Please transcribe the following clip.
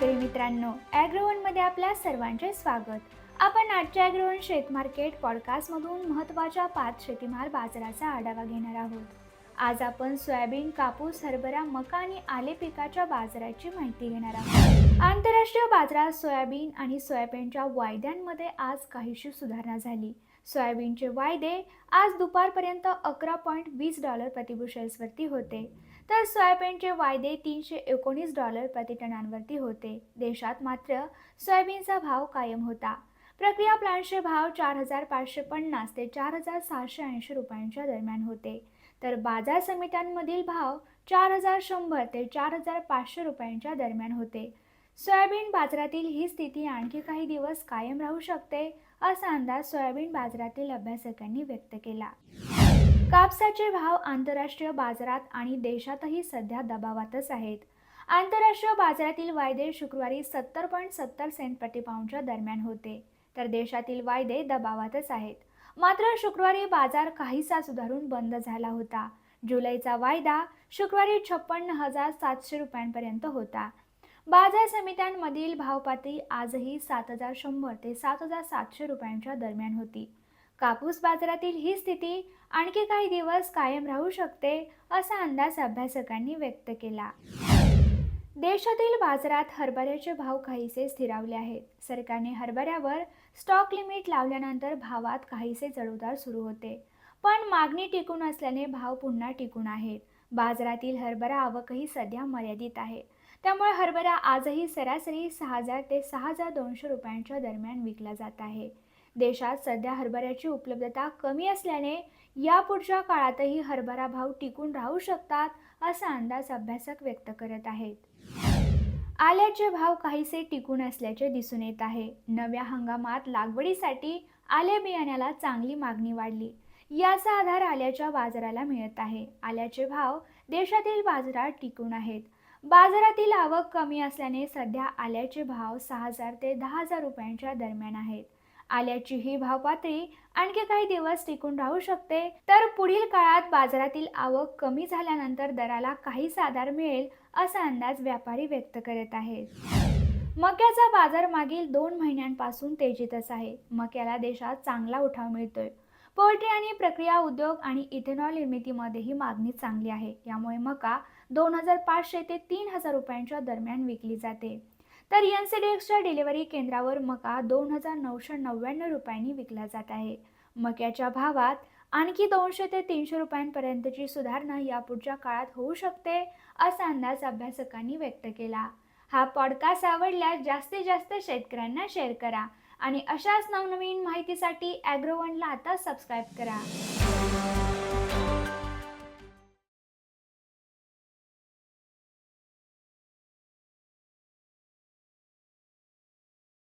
शेतकरी मित्रांनो ॲग्रोवनमध्ये आपल्या सर्वांचे स्वागत. आपण आजच्या ॲग्रोवन शेत मार्केट पॉडकास्टमधून महत्त्वाच्या पाच शेतीमाल बाजाराचा आढावा घेणार आहोत. आज आपण सोयाबीन कापूस हरभरा मका आणि आले पिकाच्या बाजाराची माहिती घेणार आहोत. आंतरराष्ट्रीय बाजारात सोयाबीन आणि सोयाबीनच्या वायद्यांमध्ये आज काहीशी सुधारणा झाली. सोयाबीनचे वायदे आज दुपारपर्यंत अकरा पॉईंट वीस डॉलर प्रतिबुशेल्सवरती होते. तर सोयाबीनचे वायदे तीनशे एकोणीस डॉलर प्रतिटनांवरती होते. देशात मात्र सोयाबीनचा भाव कायम होता. प्रक्रिया प्लांटचे भाव चार हजार पाचशे पन्नास ते चार हजार सहाशे ऐंशी रुपयांच्या दरम्यान होते. तर बाजार समित्यांमधील भाव चार हजार शंभर ते चार हजार पाचशे रुपयांच्या दरम्यान होते. सोयाबीन बाजारातील ही स्थिती आणखी काही दिवस कायम राहू शकते असा अंदाज सोयाबीन बाजारातील अभ्यासकांनी व्यक्त केला. कापसाचे भाव आंतरराष्ट्रीय बाजारात आणि देशातही सध्या दबावातच आहेत. आंतरराष्ट्रीय बाजारातील वायदे शुक्रवारी सत्तर पॉईंट सत्तर सेंट प्रतिपाऊंडच्या दरम्यान होते. तर देशातील वायदे दबावातच आहेत. मात्र शुक्रवारी बाजार काहीसा सुधारून बंद झाला होता. जुलैचा वायदा शुक्रवारी छप्पन्न हजार सातशे रुपयांपर्यंत होता. बाजार समित्यांमधील भावपातळी आजही सात हजार शंभर ते सात हजार सातशे रुपयांच्या दरम्यान होती. कापूस बाजारातील ही स्थिती आणखी काही दिवस कायम राहू शकते असा अंदाज अभ्यासकांनी व्यक्त केला. देशातील बाजारात हरभऱ्याचे भाव काहीसे स्थिरावले आहेत. सरकारने हरभऱ्यावर स्टॉक लिमिट लावल्यानंतर भावात काहीसे चढउतार सुरू होते. पण मागणी टिकून असल्याने भाव पुन्हा टिकून आहेत. बाजारातील हरभरा आवकही सध्या मर्यादित आहे. त्यामुळे हरभरा आजही सरासरी सहा हजार ते सहा हजार दोनशे रुपयांच्या दरम्यान विकला जात आहे. देशात सध्या हरभऱ्याची उपलब्धता कमी असल्याने यापुढच्या काळातही हरभरा भाव टिकून राहू शकतात असा अंदाज अभ्यासक व्यक्त करत आहेत. आल्याचे भाव काहीसे टिकून असल्याचे दिसून येत आहे. नव्या हंगामात लागवडीसाठी आल्या बियाण्याला चांगली मागणी वाढली. याचा आधार आल्याच्या बाजाराला मिळत आहे. आल्याचे भाव देशातील बाजारात टिकून आहेत. बाजारातील आवक कमी असल्याने सध्या आल्याचे भाव सहा हजार ते दहा हजार रुपयांच्या दरम्यान आहेत. आल्याची ही भाव पातळी आणखी काही दिवस टिकून राहू शकते. तर पुढील काळात बाजारातील आवक कमी झाल्यानंतर दराला काही आधार मिळेल असा अंदाज व्यापारी व्यक्त करत आहेत. मक्याचा बाजार मागील दोन महिन्यांपासून तेजीतच आहे. मक्याला देशात चांगला उठाव मिळतोय. पोल्ट्री आणि प्रक्रिया उद्योग आणि इथेनॉल निर्मितीमध्येही मागणी चांगली आहे. यामुळे मका दोन हजार पाचशे ते तीन हजार रुपयांच्या दरम्यान विकली जाते. तर एनसीडीएक्सच्या डिलिव्हरी केंद्रावर मका दोन हजार नऊशे नव्याण्णव रुपयांनी विकला जात आहे. मक्याच्या भावात आणखी दोनशे ते तीनशे रुपयांपर्यंतची सुधारणा यापुढच्या काळात होऊ शकते असा अंदाज अभ्यासकांनी व्यक्त केला. हा पॉडकास्ट आवडल्यास जास्तीत जास्त शेतकऱ्यांना शेअर करा आणि अशाच नवनवीन माहितीसाठी ॲग्रोवनला आता सबस्क्राईब करा.